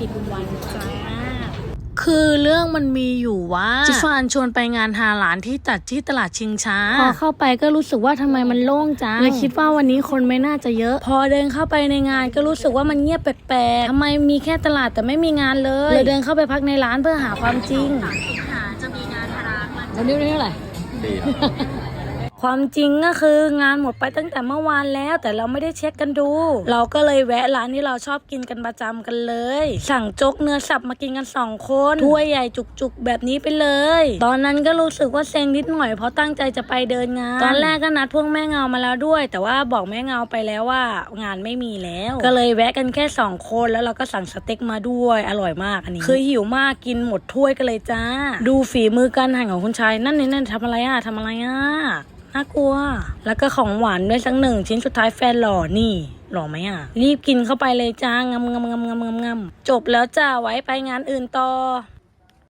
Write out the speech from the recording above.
ผิดวันจ้าคือเรื่องมันมีอยู่ว่าจิฟานชวนไปงานฮาหลานที่จัดที่ตลาดชิงช้า พอเข้าไปก็รู้สึกว่าทำไมมันโล่งจังเลยคิดว่าวันนี้คนไม่น่าจะเยอะ พอเดินเข้าไปในงานก็รู้สึกว่ามันเงียบแปลกๆทำไมมีแค่ตลาดแต่ไม่มีงานเลยเลยเดินเข้าไปพักในร้านเพื่อหาความจริงวันนี้วันนี้เท่าไหร่ดีครับ ความจริงก็คืองานหมดไปตั้งแต่เมื่อวานแล้วแต่เราไม่ได้เช็คกันดู เราก็เลยแวะร้านที่เราชอบกินกันประจำกันเลย สั่งโจ๊กเนื้อสับมากินกันสองคนถ้วยใหญ่จุกๆแบบนี้ไปเลย ตอนนั้นก็รู้สึกว่าเซ็งนิดหน่อยเพราะตั้งใจจะไปเดินงาน ตอนแรกก็นัดพวกแม่เงามาแล้วด้วย แต่ว่าบอกแม่เงาไปแล้วว่างานไม่มีแล้ว ก็เลยแวะกันแค่สองคนแล้วเราก็สั่งสเต็กมาด้วยอร่อยมากอันนี้คือหิวมากกินหมดถ้วยกันเลยจ้า ดูฝีมือการหั่นของคุณชายนั่นนี่นั่นทำอะไรอะทำอะไรอะ น่ากลัว แล้วก็ของหวานด้วยสักหนึ่งชิ้นสุดท้ายแฟนหล่อนี่หล่อไหมอะ รีบกินเข้าไปเลยจ้างำงำงำงำงำงำจบแล้วจ้าไว้ไปงานอื่นต่อ